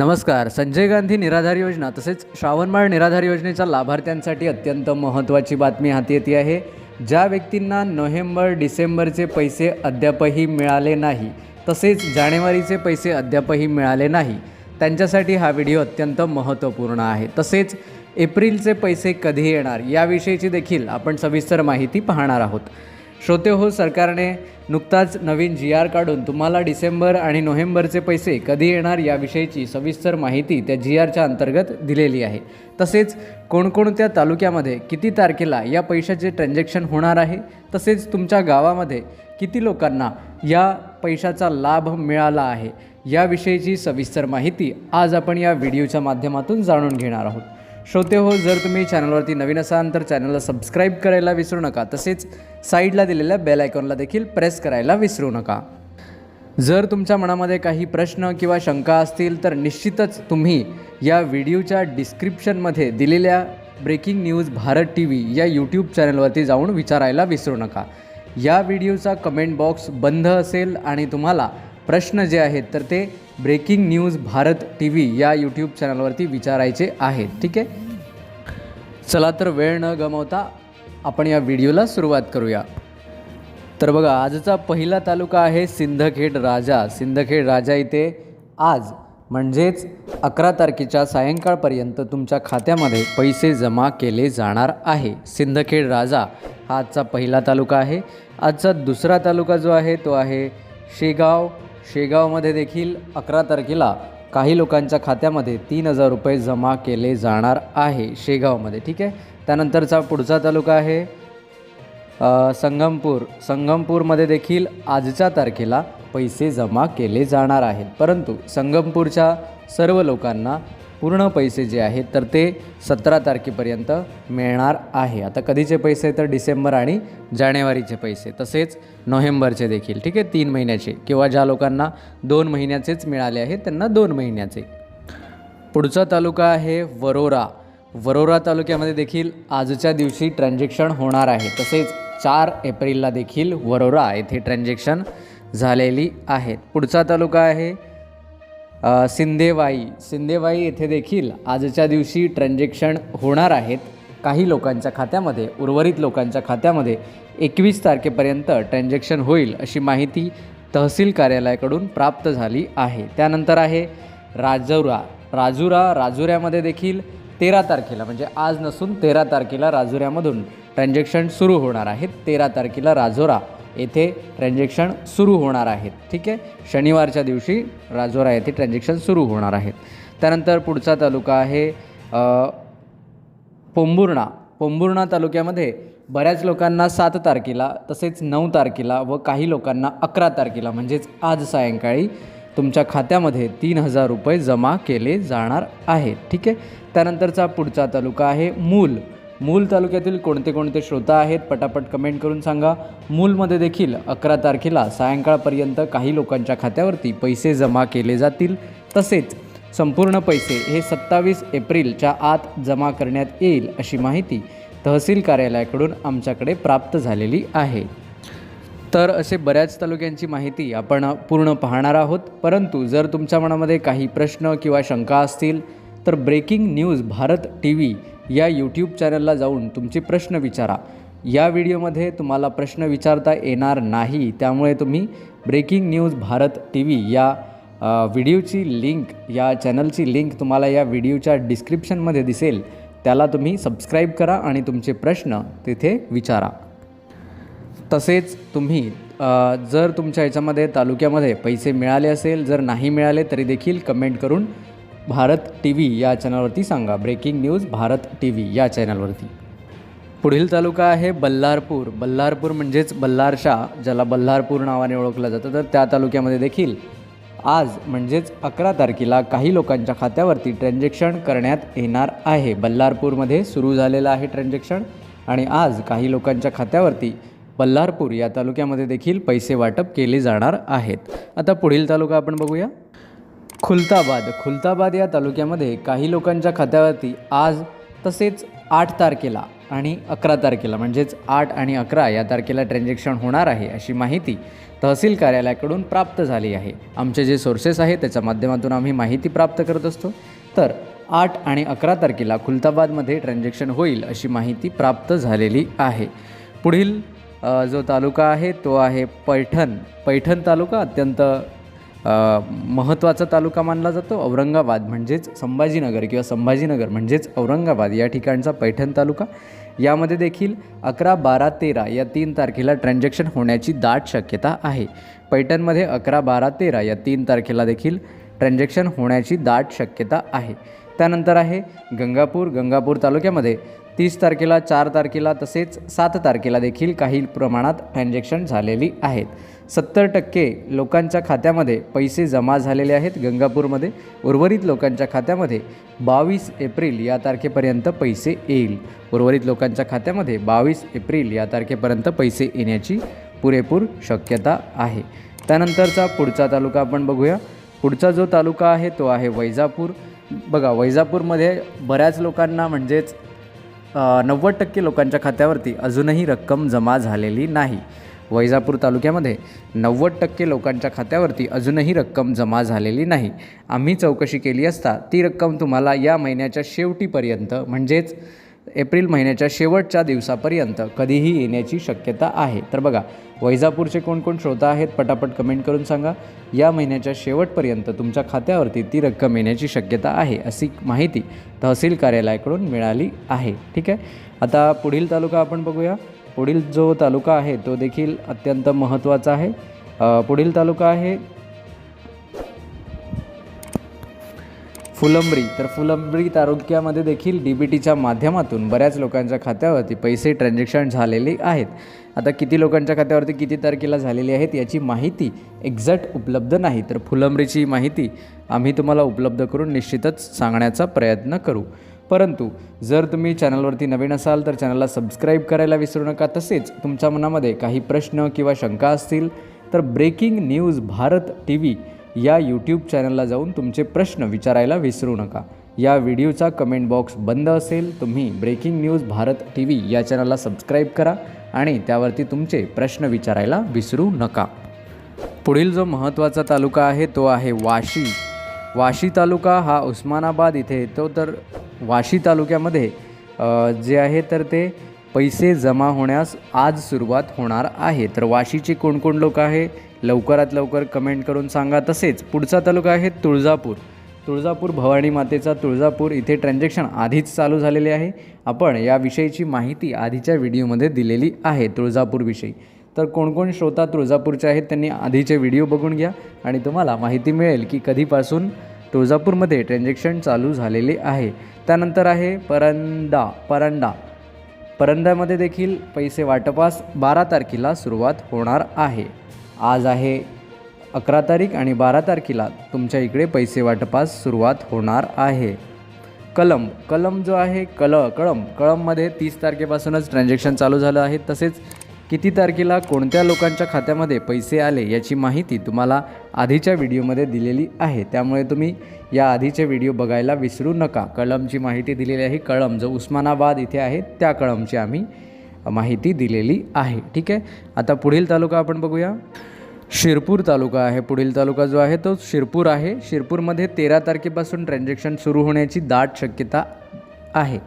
नमस्कार. संजय गांधी निराधार योजना तसेच श्रावणबाळ निराधार योजनेच्या लाभार्थ्यांसाठी अत्यंत महत्त्वाची बातमी हाती येते आहे. ज्या व्यक्तींना नोव्हेंबर डिसेंबरचे पैसे अद्यापही मिळाले नाही तसेच जानेवारीचे पैसे अद्यापही मिळाले नाही त्यांच्यासाठी हा व्हिडिओ अत्यंत महत्त्वपूर्ण आहे. तसेच एप्रिलचे पैसे कधी येणार याविषयीची देखील आपण सविस्तर माहिती पाहणार आहोत. श्रोते हो सरकारने नुकताच नवीन जी आर काढून तुम्हाला डिसेंबर आणि नोव्हेंबरचे पैसे कधी येणार याविषयीची सविस्तर माहिती त्या जी आरच्या अंतर्गत दिलेली आहे. तसेच कोणकोणत्या तालुक्यामध्ये किती तारखेला या पैशाचे ट्रान्झॅक्शन होणार आहे? तसेच तुमच्या गावामध्ये किती लोकांना या पैशाचा लाभ मिळाला आहे? याविषयीची सविस्तर माहिती आज आपण या व्हिडिओच्या माध्यमातून जाणून घेणार आहोत. श्रोते हो जर तुम्ही चॅनलवरती नवीन असाल तर चॅनलला सबस्क्राईब करायला विसरू नका. तसेच साईडला दिलेल्या बेल आयकॉनला देखील प्रेस करायला विसरू नका. जर तुमच्या मनामध्ये काही प्रश्न किंवा शंका असतील तर निश्चितच तुम्ही या व्हिडिओच्या डिस्क्रिप्शनमध्ये दिलेल्या breaking news Bharat T V या यूट्यूब चॅनलवरती जाऊन विचारायला विसरू नका. या व्हिडिओचा कमेंट बॉक्स बंद असेल आणि तुम्हाला प्रश्न जे आहेत तर ते breaking news Bharat T V या यूट्यूब चॅनलवरती विचारायचे आहेत. ठीक आहे? चला तर वेळ न गमावता आपण या व्हिडिओला सुरुवात करूया. तर बघा आजचा पहिला तालुका आहे सिंदखेड राजा. सिंदखेड राजा इथे आज म्हणजेच अकरा तारखेच्या सायंकाळपर्यंत तुमच्या खात्यामध्ये पैसे जमा केले जाणार आहे. सिंदखेड राजा हा आजचा पहिला तालुका आहे. आजचा दुसरा तालुका जो आहे तो आहे शेगाव. शेगावमध्ये देखील अकरा तारखेला काही लोकांच्या खात्यामध्ये तीन हजार रुपये जमा केले जाणार आहे शेगावमध्ये ठीक आहे? त्यानंतरचा पुढचा तालुका आहे संगमपूर. संगमपूरमध्ये देखील आजच्या तारखेला पैसे जमा केले जाणार आहेत. परंतु संगमपूरच्या सर्व लोकांना पूर्ण पैसे जे आहेत तर ते सतरा तारखेपर्यंत मिळणार आहे. आता कधीचे पैसे तर डिसेंबर आणि जानेवारीचे पैसे. तसेच नोव्हेंबरचे देखील ठीक आहे? तीन महिन्याचे. किंवा ज्या लोकांना दोन महिन्याचेच मिळाले आहेत त्यांना दोन महिन्याचे. पुढचा तालुका आहे वरोरा. वरोरा तालुक्यामध्ये देखील आजच्या दिवशी ट्रान्झॅक्शन होणार आहे. तसेच चार एप्रिलला देखील वरोरा येथे ट्रान्झॅक्शन झालेली आहेत पुढचा तालुका आहे सिंदेवाई. सिंदेवाई येथे देखील आजच्या दिवशी ट्रान्झॅक्शन होणार आहेत. काही लोकांच्या खात्यामध्ये उर्वरित लोकांच्या खात्यामध्ये एकवीस तारखेपर्यंत ट्रान्झॅक्शन होईल अशी माहिती तहसील कार्यालयाकडून प्राप्त झाली आहे. त्यानंतर आहे राजुरा. राजुरा राजुऱ्यामध्ये देखील तेरा तारखेला म्हणजे आज नसून तेरा तारखेला राजुऱ्यामधून ट्रान्झॅक्शन सुरू होणार आहेत तेरा तारखेला राजोरा. येथे ट्रान्झॅक्शन सुरू होणार आहेत. ठीक आहे? शनिवारच्या दिवशी राजोरा येथे ट्रान्झॅक्शन सुरू होणार आहेत. त्यानंतर पुढचा तालुका आहे पोंबुर्णा. पोंबुर्णा तालुक्यामध्ये बऱ्याच लोकांना सात तारखेला तसेच नऊ तारखेला व काही लोकांना अकरा तारखेला म्हणजेच आज सायंकाळी तुमच्या खात्यामध्ये तीन हजार रुपये जमा केले जाणार आहेत. ठीक आहे? त्यानंतरचा पुढचा तालुका आहे मूल. मूल तालुक्यातील कोणते कोणते श्रोता आहेत पटापट कमेंट करून सांगा. मूलमध्ये देखील अकरा तारखेला सायंकाळपर्यंत काही लोकांच्या खात्यावरती पैसे जमा केले जातील. तसेच संपूर्ण पैसे हे सत्तावीस एप्रिलच्या आत जमा करण्यात येईल अशी माहिती तहसील कार्यालयाकडून आमच्याकडे प्राप्त झालेली आहे. तर असे बऱ्याच तालुक्यांची माहिती आपण पूर्ण पाहणार आहोत. परंतु जर तुमच्या मनामध्ये काही प्रश्न किंवा शंका असतील तर breaking news Bharat T V या यूट्यूब चॅनलला जाऊन तुमचे प्रश्न विचारा. या व्हिडिओमध्ये तुम्हाला प्रश्न विचारता येणार नाही त्यामुळे तुम्ही breaking news Bharat T V या व्हिडिओची लिंक या चॅनलची लिंक तुम्हाला या व्हिडिओच्या डिस्क्रिप्शनमध्ये दिसेल. त्याला तुम्ही सबस्क्राईब करा आणि तुमचे प्रश्न तिथे विचारा. तसेच तुम्ही जर तुमच्या ह्याच्यामध्ये तालुक्यामध्ये पैसे मिळाले असेल जर नाही मिळाले तरी देखील कमेंट करून भारत टी व्ही या चॅनलवरती सांगा. Breaking news Bharat T V या चॅनलवरती. पुढील तालुका आहे बल्लारपूर. बल्लारपूर म्हणजेच बल्लारशा ज्याला बल्लारपूर नावाने ओळखलं जातं. तर त्या तालुक्यामध्ये देखील आज म्हणजेच अकरा तारखेला काही लोकांच्या खात्यावरती ट्रान्झॅक्शन करण्यात येणार आहे. बल्लारपूरमध्ये सुरू झालेलं आहे ट्रान्झॅक्शन आणि आज काही लोकांच्या खात्यावरती बल्लारपूर या तालुक्यामध्ये देखील पैसे वाटप केले जाणार आहेत. आता पुढील तालुका आपण बघूया. खुलताबाद. खुलताबाद या तालुक्यामध्ये काही लोकांच्या खात्यावरती आज तसेच आठ तारखेला आणि अकरा तारखेला म्हणजेच आठ आणि अकरा या तारखेला ट्रान्झॅक्शन होणार आहे अशी माहिती तहसील कार्यालयाकडून प्राप्त झाली आहे. आमचे जे सोर्सेस आहेत त्याच्या माध्यमातून आम्ही माहिती प्राप्त करत असतो. तर आठ आणि अकरा तारखेला खुलताबादमध्ये ट्रान्झॅक्शन होईल अशी माहिती प्राप्त झालेली आहे. पुढील जो तालुका आहे तो आहे पैठण. पैठण तालुका अत्यंत महत्त्वाचा तालुका मानला जातो. औरंगाबाद म्हणजेच संभाजीनगर किंवा संभाजीनगर म्हणजेच औरंगाबाद या ठिकाणचा पैठण तालुका. यामध्ये देखील अकरा बारा तेरा या तीन तारखेला ट्रान्झॅक्शन होण्याची दाट शक्यता आहे. पैठणमध्ये अकरा बारा तेरा या तीन तारखेला देखील ट्रान्झॅक्शन होण्याची दाट शक्यता आहे. त्यानंतर आहे गंगापूर. गंगापूर तालुक्यामध्ये तीस तारखेला चार तारखेला तसेच सात तारखेला देखील काही प्रमाणात ट्रान्झॅक्शन झालेली आहेत. सत्तर टक्के लोकांच्या खात्यामध्ये पैसे जमा झालेले आहेत गंगापूरमध्ये. उर्वरित लोकांच्या खात्यामध्ये बावीस एप्रिल या तारखेपर्यंत पैसे येईल. उर्वरित लोकांच्या खात्यामध्ये बावीस एप्रिल या तारखेपर्यंत पैसे येण्याची पुरेपूर शक्यता आहे. त्यानंतरचा पुढचा तालुका आपण बघूया. पुढचा जो तालुका आहे तो आहे वैजापूर. बघा वैजापूरमध्ये बऱ्याच लोकांना म्हणजेच नव्वद टक्के लोकांच्या खात्यावरती अजूनही रक्कम जमा झालेली नाही. वैजापूर तालुक्यामध्ये नव्वद टक्के लोकांच्या खात्यावरती अजूनही रक्कम जमा झालेली नाही. आम्ही चौकशी केली असता ती रक्कम तुम्हाला या महिन्याच्या शेवटीपर्यंत म्हणजेच एप्रिल महिन्याच्या शेवटच्या दिवसापर्यंत कधीही येण्याची शक्यता आहे. तर बघा वैजापूरचे कोण कोण श्रोता आहेत पटापट कमेंट करून सांगा. या महिन्याच्या शेवटपर्यंत तुमच्या खात्यावरती ती रक्कम येण्याची शक्यता आहे अशी माहिती तहसील कार्यालयाकडून मिळाली आहे. ठीक आहे? आता पुढील तालुका आपण बघूया. पुढील जो तालुका आहे तो देखील अत्यंत महत्त्वाचा आहे. पुढील तालुका आहे फुलंब्री. तर फुलंब्री तालुक्यामध्ये देखील डी बी टीच्या माध्यमातून बऱ्याच लोकांच्या खात्यावरती पैसे ट्रान्झॅक्शन झालेले आहेत. आता किती लोकांच्या खात्यावरती किती तारखेला झालेली आहेत याची माहिती एक्झॅक्ट उपलब्ध नाही. तर फुलंब्रीची माहिती आम्ही तुम्हाला उपलब्ध करून निश्चितच सांगण्याचा प्रयत्न करू. परंतु जर तुम्ही चॅनलवरती नवीन असाल तर चॅनलला सबस्क्राईब करायला विसरू नका. तसेच तुमच्या मनामध्ये काही प्रश्न किंवा शंका असतील तर breaking news Bharat T V या यूट्यूब चॅनलला जाऊन तुमचे प्रश्न विचारायला विसरू नका. या व्हिडिओचा कमेंट बॉक्स बंद असेल तुम्ही breaking news Bharat T V या चॅनलला सबस्क्राईब करा आणि त्यावरती तुमचे प्रश्न विचारायला विसरू नका. पुढील जो महत्त्वाचा तालुका आहे तो आहे वाशी. वाशी तालुका हा उस्मानाबाद इथे येतो तर वाशी तालुक्यामध्ये जे आहे तर ते पैसे जमा होण्यास आज सुरुवात होणार आहे. तर वाशीचे कोण कोण लोक आहे? लवकरात लवकर कमेंट करून सांगा. तसेच पुढचा तालुका आहे तुळजापूर. तुळजापूर भवानी मातेचा तुळजापूर इथे ट्रान्झॅक्शन आधीच चालू झालेले आहे. आपण याविषयीची माहिती आधीच्या व्हिडिओमध्ये दिलेली आहे तुळजापूरविषयी तर कोणकोण श्रोता तुळजापूरचे आहेत त्यांनी आधीचे व्हिडिओ बघून घ्या आणि तुम्हाला माहिती मिळेल की कधीपासून तुळजापूरमध्ये ट्रान्झॅक्शन चालू झालेले आहे. त्यानंतर आहे परंदा परंडा. परंड्यामध्ये देखील पैसे वाटपास बारा तारखेला सुरुवात होणार आहे. आज आहे अकरा तारीख आणि बारा तारखेला तुमच्या इकडे पैसे वाटपास सुरुवात होणार आहे. कलम कलम जो आहे कल कळम कळममध्ये तीस तारखेपासूनच ट्रान्झॅक्शन चालू झालं आहे. तसेच किती तारखेला कोणत्या लोकांच्या खात्यामध्ये पैसे आले याची माहिती तुम्हाला आधीच्या व्हिडिओमध्ये दिलेली आहे. त्यामुळे तुम्ही या आधीचे व्हिडिओ बघायला विसरू नका. कळमची माहिती दिलेली आहे. कळम जो उस्मानाबाद इथे आहे त्या कळमची आम्ही माहिती दिलेली आहे. ठीक आहे? आता पुढील तालुका आपण बघूया. शिरपूर तालुका आहे. पुढील तालुका जो आहे तो शिरपूर आहे. शिरपूरमध्ये तेरा तारखेपासून ट्रान्झॅक्शन सुरू होण्याची दाट शक्यता आहे.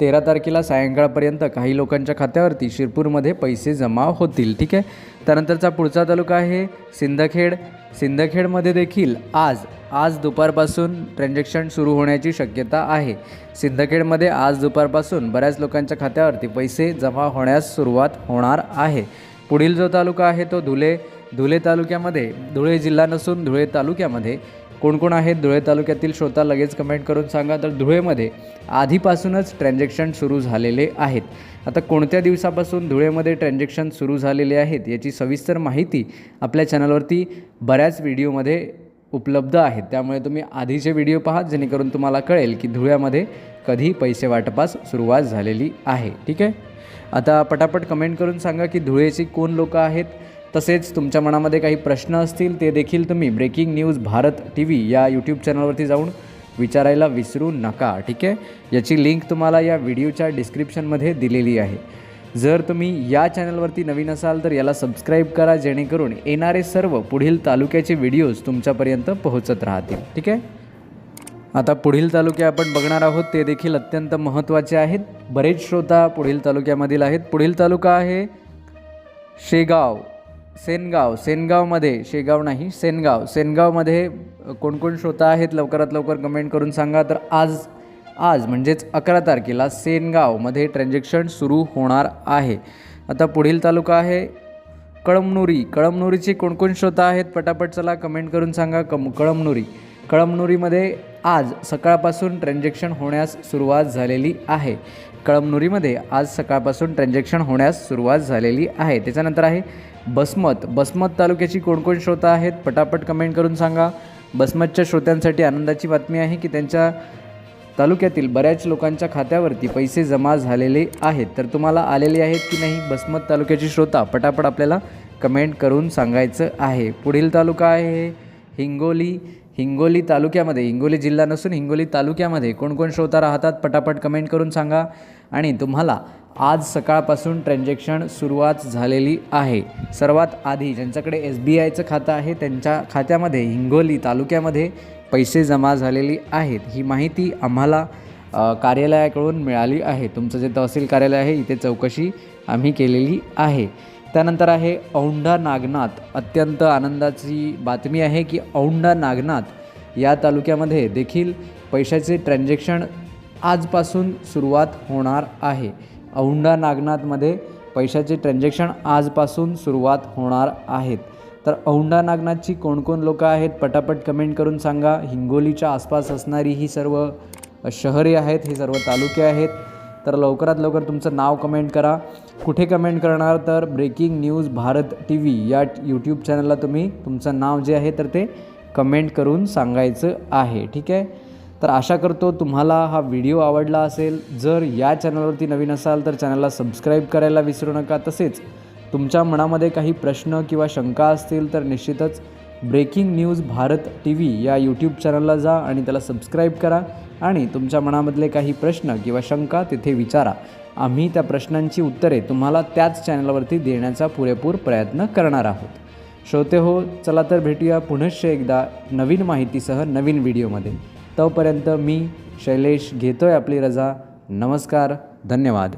तेरा तारखेला सायंकाळपर्यंत काही लोकांच्या खात्यावरती शिरपूरमध्ये पैसे जमा होतील ठीक आहे? त्यानंतरचा पुढचा तालुका आहे सिंदखेड. सिंदखेडमध्ये देखील आज आज दुपारपासून ट्रान्झॅक्शन सुरू होण्याची शक्यता आहे. सिंदखेडमध्ये आज दुपारपासून बऱ्याच लोकांच्या खात्यावरती पैसे जमा होण्यास सुरुवात होणार आहे. पुढील जो तालुका आहे तो धुले धुळे तालुक्यामध्ये धुळे जिल्हा नसून धुळे तालुक्यामध्ये कोण कोण आहेत? धुळे तालुक्यातील श्रोता लगेच कमेंट करून सांगा. तर धुळेमध्ये आधीपासूनच ट्रान्झॅक्शन सुरू झालेले आहेत. आता कोणत्या दिवसापासून धुळेमध्ये ट्रान्झॅक्शन सुरू झालेले आहेत याची सविस्तर माहिती आपल्या चॅनलवरती बऱ्याच व्हिडिओमध्ये उपलब्ध आहेत त्यामुळे तुम्ही आधीचे व्हिडिओ पहा जेणेकरून तुम्हाला कळेल की धुळ्यामध्ये कधी पैसे वाटपास सुरुवात झालेली आहे. ठीक आहे? आता पटापट कमेंट करून सांगा की धुळेची कोण लोकं आहेत? तसेच तुमच्या मनामध्ये काही प्रश्न असतील ते देखील तुम्ही breaking news Bharat T V या यूट्यूब चॅनलवरती जाऊन विचारायला विसरू नका ठीक आहे? याची लिंक तुम्हाला या व्हिडिओच्या डिस्क्रिप्शनमध्ये दिलेली आहे. जर तुम्ही या चॅनलवरती नवीन असाल तर याला सबस्क्राईब करा जेणेकरून येणारे सर्व पुढील तालुक्याचे व्हिडिओज तुमच्यापर्यंत पोहोचत राहतील ठीक आहे? आता पुढील तालुके आपण बघणार आहोत ते देखील अत्यंत महत्त्वाचे आहेत. बरेच श्रोता पुढील तालुक्यामधील आहेत. पुढील तालुका आहे शेगाव. सेनगाव सेनगावमध्ये शेगाव नाही सेनगाव. सेनगावमध्ये कोणकोण श्रोता आहेत? लवकरात लवकर कमेंट करून सांगा. तर आज आज म्हणजेच अकरा तारखेला सेनगावमध्ये ट्रान्झॅक्शन सुरू होणार आहे. आता पुढील तालुका आहे कळमनुरी. कळमनुरीची कोणकोण श्रोता आहेत? पटापट चला कमेंट करून सांगा. कम कळमनुरी. कळमनुरीमध्ये आज सकाळपासून ट्रान्झॅक्शन होण्यास सुरुवात झालेली आहे. कळमनुरीमध्ये आज सकाळपासून ट्रान्झॅक्शन होण्यास सुरुवात झालेली आहे. त्याच्यानंतर आहे बसमत. बसमत तालुक्याची कोण कोण श्रोता आहेत? पटापट कमेंट करून सांगा. बसमतच्या श्रोत्यांसाठी आनंदाची बातमी आहे की त्यांच्या तालुक्यातील बऱ्याच लोकांच्या खात्यावरती पैसे जमा झालेले आहेत. तर तुम्हाला आलेले आहेत की नाही? बसमत तालुक्याची श्रोता पटापट आपल्याला कमेंट करून सांगायचं आहे. पुढील तालुका आहे हिंगोली. हिंगोली तालुक्यामध्ये हिंगोली जिल्हा नसून हिंगोली तालुक्यामध्ये कोण कोण श्रोता राहतात? पटापट कमेंट करून सांगा. आणि तुम्हाला आज सकाळपासून ट्रान्झॅक्शन सुरुवात झालेली आहे. सर्वात आधी ज्यांच्याकडे एस बी आयचं खातं आहे त्यांच्या खात्यामध्ये हिंगोली तालुक्यामध्ये पैसे जमा झालेली आहेत. ही माहिती आम्हाला कार्यालयाकडून मिळाली आहे. तुमचं जे तहसील कार्यालय आहे इथे चौकशी आम्ही केलेली आहे. त्यानंतर आहे औंढा नागनाथ. अत्यंत आनंदाची बातमी आहे की औंढा नागनाथ या तालुक्यामध्ये देखील पैशाचे ट्रान्झॅक्शन आजपासून सुरुवात होणार आहे. औंढा नागनाथमध्ये पैशाचे ट्रान्झॅक्शन आजपासून सुरुवात होणार आहेत. तर औंढा नागनाथची कोण कोण लोकं आहेत? पटापट कमेंट करून सांगा. हिंगोलीच्या आसपास असणारी ही सर्व शहरे आहेत हे सर्व तालुके आहेत. तर लवकरात लवकर तुमचं नाव कमेंट करा. कुठे कमेंट करणार? तर breaking news Bharat T V या यूट्यूब चॅनलला तुम्ही तुमचं नाव जे आहे तर ते कमेंट करून सांगायचं आहे. ठीक आहे? तर आशा करतो तुम्हाला हा व्हिडिओ आवडला असेल. जर या चॅनलवरती नवीन असाल तर चॅनलला सबस्क्राईब करायला विसरू नका. तसेच तुमच्या मनामध्ये काही प्रश्न किंवा शंका असतील तर निश्चितच breaking news Bharat T V या यूट्यूब चॅनलला जा आणि त्याला सबस्क्राईब करा आणि तुमच्या मनामधले काही प्रश्न किंवा शंका तिथे विचारा. आम्ही त्या प्रश्नांची उत्तरे तुम्हाला त्याच चॅनलवरती देण्याचा पुरेपूर प्रयत्न करणार आहोत. श्रोते हो चला तर भेटूया पुनश्च एकदा नवीन माहितीसह नवीन व्हिडिओमध्ये. तोपर्यंत मी शैलेश घेतो आहे आपली रजा. नमस्कार धन्यवाद.